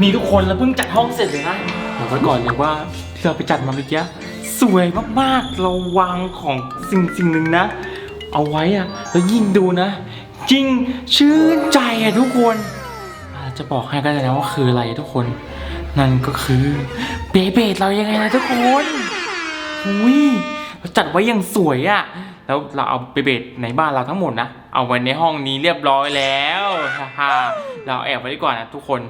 นี่ทุกคนเราเพิ่งจัดห้องเสร็จเลยนะบอกไว้ก่อนเลยว่าที่เราไปจัดมาเมื่อกี้สวยมากๆเราวางของสิ่งสิ่งหนึ่งนะ เอาไว้อะแล้วยิ่งดูนะจริงชื่นใจอะทุกคนอ่าจะบอกให้ก็ได้นะว่าคืออะไรทุกคน นั่นก็คือเบเบดเรายังไงนะทุกคนอุ้ยเราจัดไว้อย่างสวยอะ แล้วเราเอาเบเบดในบ้านเราทั้งหมดนะ เอาไว้ในห้องนี้เรียบร้อยแล้วฮ่าเราแอบไว้ดีกว่านะทุกคน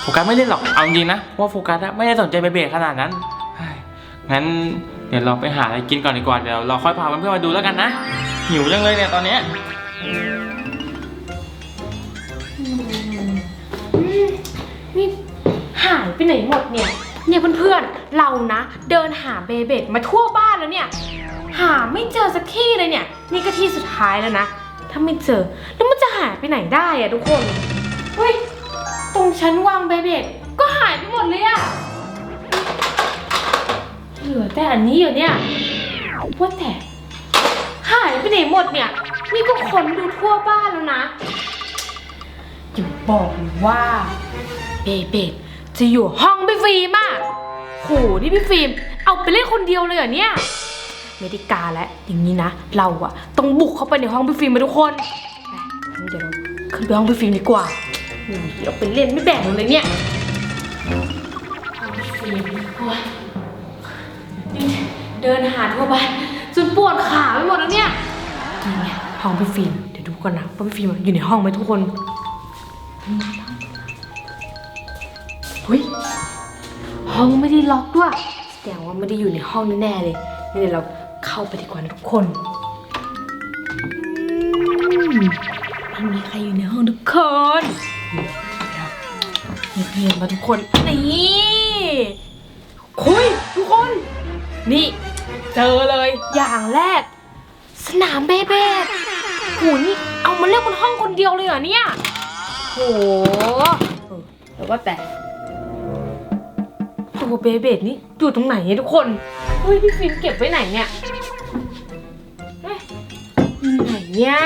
โฟกัสไม่เล่นหรอก เอาจริงนะว่าโฟกัสไม่ได้สนใจเบเบดขนาดนั้น งั้นเดี๋ยวเราไปหาอะไรกินก่อนดีกว่า เดี๋ยวเราค่อยพาเพื่อนๆมาดูแล้วกันนะ หิวจังเลยเนี่ยตอนเนี้ยนี่หายไปไหนหมดเนี่ย เนี่ยเพื่อนๆ เรานะ เดินหาเบเบดมาทั่วบ้านแล้วเนี่ย หาไม่เจอสักที่เลยเนี่ย นี่ก็ที่สุดท้ายแล้วนะ ถ้าไม่เจอ แล้วมันจะหายไปไหนได้อะทุกคนเฮ้ยตรงชั้นวางเบเบดก็หายไปหมดเลยอะเหลือแต่อันนี้อยู่เนี่ยว่าแต่หายไปไหนหมดเนี่ย นี่ก็คนดูทั่วบ้านแล้วนะอย่าบอกว่าเบเบดจะอยู่ห้องพี่ฟิล์มอะโหนี่พี่ฟิล์มเอาไปเล่นคนเดียวเลยเหรอเนี่ย ไม่ได้การแล้วอย่างนี้นะ เราอะต้องบุกเข้าไปในห้องพี่ฟิล์มมาทุกคนไปเดี๋ยวเราขึ้นไปห้องพี่ฟิล์มดีกว่าอุ้ยเอาไปเล่นไม่แบ่งเลยเนี่ยห้องพี่ฟิล์มโอ้ยเดินหาทั่วบ้านจนปวดขาไปหมดแล้วเนี่ยนี่ไงห้องพี่ฟิล์มเดี๋ยวดูก่อนนะว่าพี่ฟิล์มอะอยู่ในห้องไหมทุกคนเฮ้ยห้องไม่ได้ล็อกด้วยแสดงว่าไม่ได้อยู่ในห้องแน่ๆเลยงั้นเดี๋ยวเรา เข้าไปดีกว่านะทุกคนมไม่มีใครอยู่ในห้องทุกคนเดี๋ยวเงียบๆมาทุกคน นี่คุยทุกคน นี่ เจอเลยอย่างแรก สนามเบเบ้โหนี่เอามาเล่นบนห้องคนเดียวเลยเหรอเนี่ยโหแล้วว่าแต่ตัวเบเบดนี่อยู่ตรงไหนเนี่ยทุกคน เฮ้ยพี่ฟิล์มเก็บไว้ไหนเนี่ย เนี่ย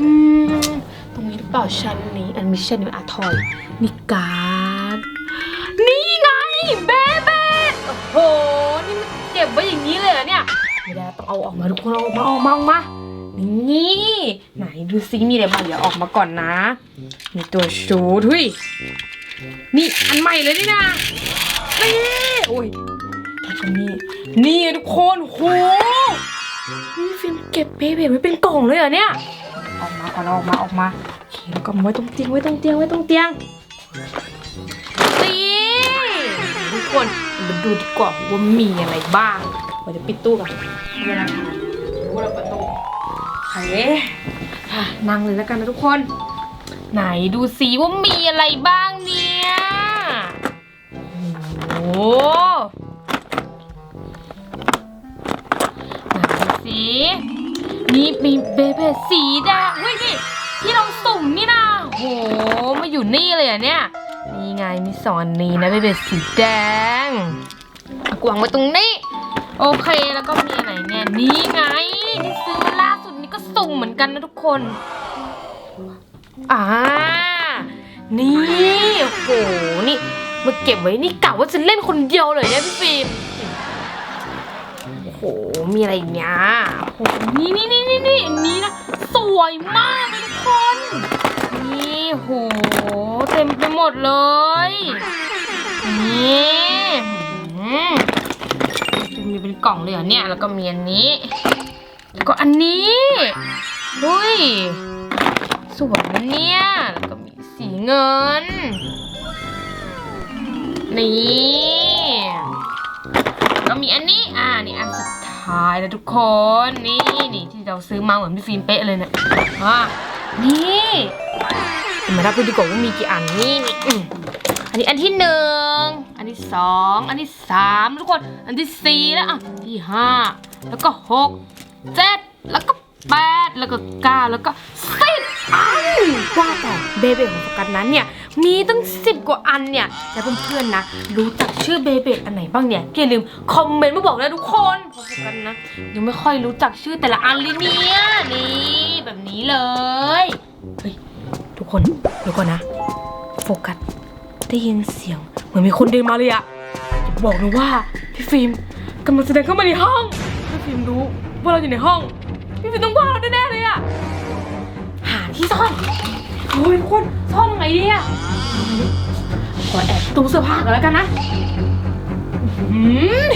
อืมตรงนี้หรือเปล่าชั้นนี้อันมิชชั่นอาทอยมีการ์ดนี่ไงเบเบดโอ้โหนี่มันเก็บไว้อย่างนี้เลยเหรอเนี่ยไม่ได้ต้องเอาออกมาทุกคนเอาออกมาเอาอกมาออกมานี่ไหนดูซิมีอะไรบ้างเดี๋ยวออกมาก่อนนะ มีตัวชูดหุ้ยนี่อันใหม่เลยนี่นะนี่โอ้ยแล้วก็นี่นี่ทุกคนโห นี่ฟิล์มเก็บเบเบไว้เป็นกล่องเลยเหรอเนี่ยออกมาก่อนเอาออกมาออกมาโอเคแล้วก็มาไว้ตรงเตียงไว้ตรงเตียงไว้ตรงเตียงนี่ทุกคนมาดูดีกว่าว่ามีอะไรบ้างเราจะปิดตู้ก่อนเวลาทานหรือว่าเราเปิดตู้โอเคอะนั่งเลยแล้วกันนะทุกคน ไหนดูสิว่ามีอะไรบ้างเนี่ยโอ้ ดูสินี่มีเบเบสีแดงเฮ้ยนี่ที่เราสุ่มนี่นะโหมาอยู่นี่เลยอะเนี่ย นี่ไงมีสอนนี้นะเบเบสีแดงกวางไว้ตรงนี้ โอเคแล้วก็มีอะไรเนี่ยนี่ไงที่ซื้อล่าสุดนี่ก็สุ่มเหมือนกันนะทุกคนอ่านี่โอ้โหนี่มาเก็บไว้นี่กะว่าจะเล่นคนเดียวเลยเนี่ยพี่ฟิล์ม มีอะไรอีกเนี่ยโอ้โหนี่นี่นี่นี่นี่อันนี้นะสวยมากเลยทุกคน นี่โหเต็มไปหมดเลย นี่อืมมีเป็นกล่องเลยเหรอเนี่ย แล้วก็มีอันนี้ แล้วก็อันนี้ดุยสวยนะเนี่ย แล้วก็มีสีเงิน นี่ ก็มีอันนี้ อ่า นี่อันสุด ท้ายแล้วทุกคนนี่นี่ที่เราซื้อมาเหมือนพี่ฟิล์มเป๊ะเลยเนี่ยอ่านี่มานับดูดีกว่าว่ามีกี่อันนี่นี่อันนี้อันที่หนึ่งอันที่สองอันที่สามทุกคนอันที่สี่แล้วอะที่ห้าแล้วก็หกเจ็ดแล้วก็แปดแล้วก็เก้าแล้วก็สิบอันว่าแต่เบเบของโฟกัสนั้นเนี่ย มีตั้งสิบกว่าอันเนี่ย แล้วเพื่อนๆนะ รู้จักชื่อเบเบอันไหนบ้างเนี่ยอย่าลืมคอมเมนต์มาบอกนะทุกคนพราะโฟกัสนะ ยังไม่ค่อยรู้จักชื่อแต่ละอันเลยเนี่ยนี่แบบนี้เลย เฮ้ย ทุกคนเดี๋ยวก่อนนะ โฟกัสได้ยินเสียง เหมือนมีคนเดินมาเลยอะอย่าบอกนะว่าพี่ฟิล์มกำลังแสดงเข้ามาในห้อง พี่ฟิล์มรู้ว่าเราอยู่ในห้อง พี่ฟิล์มต้องว่าเราแน่ๆเลยอะหาที่ซ่อน โอ้ยทุกคนซ่อนยังไงดีอะขอแอบตู้เสื้อผ้ากันแล้วกันนะอืม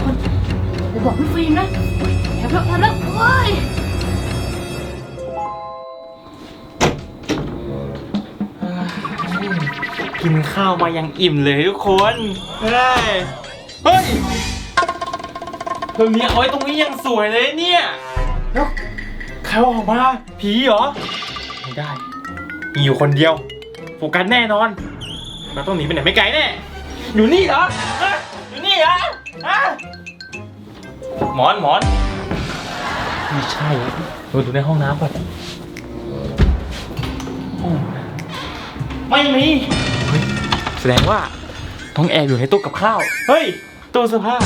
คนเดี๋ยวบอกพี่ฟิล์มนะแอบแล้วแอบแล้วเฮ้ยกินข้าวมายังอิ่มเลยทุกคนเฮ้ยเฮ้ยตรงนี้เอาไว้ตรงนี้ยังสวยเลยเนี่ยแล้วใครออกมา ผีเหรอ ไม่ได้ มีอยู่คนเดียวโฟกัสแน่นอนเราต้องหนีไปไหนไม่ไกลแน่ อยู่นี่เหรอฮะอยู่นี่เหรอฮะหมอนหมอนไม่ใช่ดูดูในห้องน้ำก่อนห้องน้ำไม่มีเฮ้ยแสดงว่าต้องแอบอยู่ในตู้กับข้าว เฮ้ยตู้เสื้อผ้า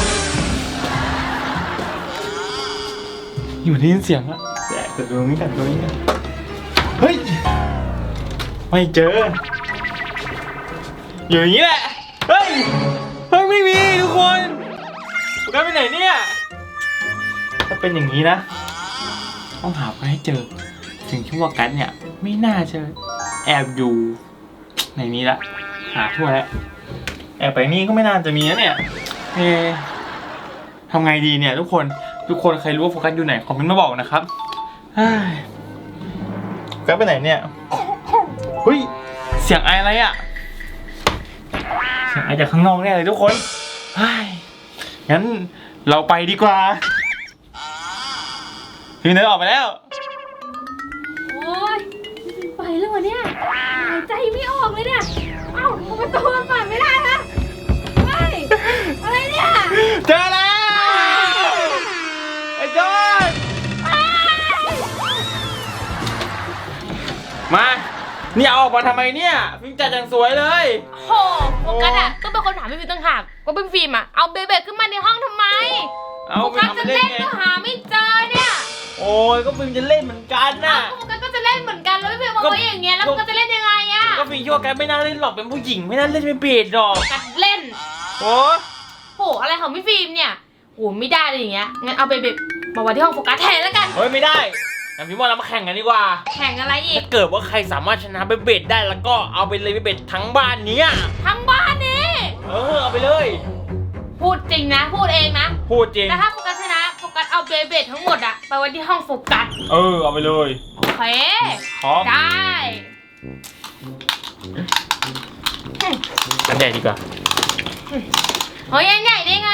อยู่ได้ยินเสียงอะแอบแต่ตรงนี้กันตรงนี้กันเฮ้ย ไม่เจอ อยู่อย่างนี้แหละ เฮ้ย เฮ้ยไม่มีทุกคนโฟกัสไปไหนเนี่ย ถ้าเป็นอย่างนี้นะ ต้องหาไปให้เจอ ถึงที่วกันเนี่ย ไม่น่าเจะแอบอยู่ ในนี้ละ หาทั่วแล้ว แอบไปนี่ก็ไม่น่าจะมีนะเนี่ยเอทำไงดีเนี่ยทุกคน ทุกคนใครรู้ว่าโฟกัสอยู่ไหนคอมเมนต์มาบอกนะครับเฮ้ยโฟกัสไปไหนเนี่ย เฮ้ย เสียงไออะไรอะเสียงไอจากข้างนอกแน่เลยทุกคนเฮ้ยงั้นเราไปดีกว่า พี่เนยออกไปแล้ว โอ๊ยไปแล้ววะเนี่ยหายใจไม่ออกเลยเนี่ย เอ้าประตูมันเปิดไม่ได้นะเฮ้ยอะไรเนี่ยเจอแล้ว ไอ้จอนมา นี่เอาออกมาทำไมเนี่ยฟิล์มจัดอย่างสวยเลย โหโฟกัสอะต้องเป็นคนถามพี่ฟิล์มต่างหากว่าเป็นฟิล์มอะเอาเบเบขึ้นมาในห้องทำไมเอาโฟไปกัสทำไปจะเล่เล่นนไงก็หาไม่เจอเนี่ยโอ้ยก็ฟิล์มจะเล่นเหมือนกันเอ้าน่ะโฟกัสก็จะเล่นเหมือนกันแล้วพี่ฟิล์มเอาไว้อย่างเงี้ยแล้วโฟกัสจะเล่นยังไงอะก็ฟิล์มคิดว่าแกไม่น่าเล่นหรอกเป็นผู้หญิงไม่น่าเล่นเป็นเบสหรอกโฟกัสเล่น โอ้โหอะไรของพี่ฟิล์มเนี่ยโหไม่ได้เลยอย่างเงี้ยงั้นเอาเบเบมาไว้ที่ห้องโฟกัสแทนแล้วกัน เฮ้ยไม่ได้ งั้นฟิล์มว่าเรามาแข่งกันดีกว่า แข่งอะไรอีก ถ้าเกิดว่าใครสามารถชนะเบเบสได้แล้วก็เอาไปเลยเบเบสทั้งบ้านเนี้ยทั้งบ้านนี่ เออเอาไปเลย พูดจริงนะ พูดเองนะ พูดจริง แต่ถ้าโฟกัสชนะโฟกัสเอาเบเบทั้งหมดอะไปไว้ที่ห้องโฟกัส เออเอาไปเลยโอเค พร้อมได้ อันใหญ่ดีกว่าเฮ้ยอันใหญ่ได้ไง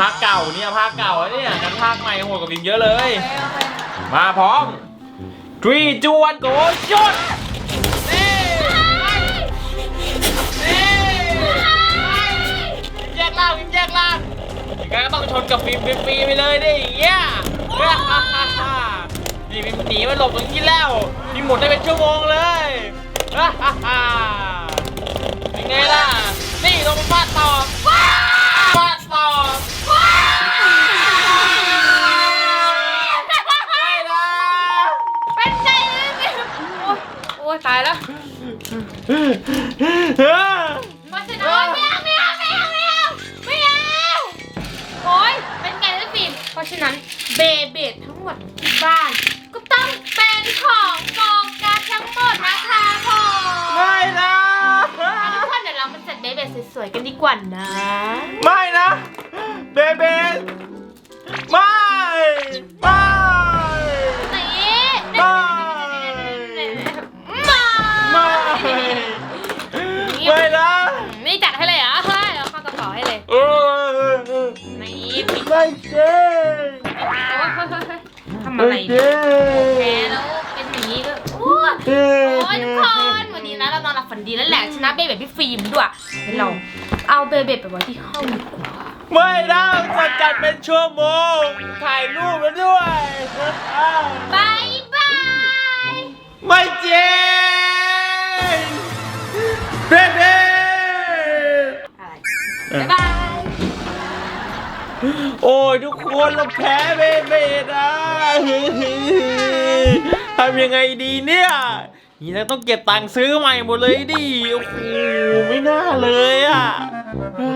ภาคเก่าเนี่ยภาคเก่าอะเนี่ยกันภาคใหม่โหดกว่าฟิล์มเยอะเลย โอเคโอเค มาพร้อมทรีจวนโกยดแยกล่างแยกล่างยังไงก็ต้องชนกับฟิล์มฟรีๆไปเลยดิอย่างเงี้ยนี่ฟิล์มหนีมาหลบตรงนี้แล้วนี่หมุนได้เป็นชั่วโมงเลยเป็นไงล่ะ ราะฉะนั้นเบเบทั้งหมดที่บ้าน ก็ต้องเป็นของโฟกัสทั้งหมดนะคะผมไม่นะเอาทุกคนเดี๋ยวเรามาจัดเบเบสวยๆกันดีกว่านะ ไม่นะ เบเบไม่ ไม่ นี่ไม่มาไม่ ไม่นะนี่จัดให้เลยเหรอะเฮ้ยเอาเข้ากระเป๋าให้เลย เออ นี่ปิดไม่เจ๊ำไม่อะไรเจ๊แพ้แล้วเป็นอย่างนี้ก็โอ้ยโอ้ยทุกคนวันนี้นะเรานอนหลับฝันดีแล้วแหละชนะเบเบพี่ฟิล์มด้วยเดี๋ยวเราเอาเบเบไปไว้ที่ห้องดีกว่าไม่นะจะจัดเป็นชั่วโมง ถ่ายรูปแล้วด้วยบายบายไม่เจ๊เบเบอะไรบ๊ายบาย โอ้ยทุกคนเราแพ้เบเบนะทำยังไงดีเนี่ยนี่เราต้องเก็บตังค์ซื้อใหม่หมดเลยดิโอ้โหไม่น่าเลยอะเฮ้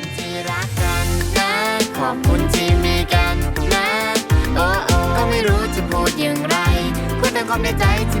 ยที่รักกันนะขอบคุณที่มีกันนะ โอ้โอ้ก็ไม่รู้จะพูดอย่างไรพูดแต่ความในใจที่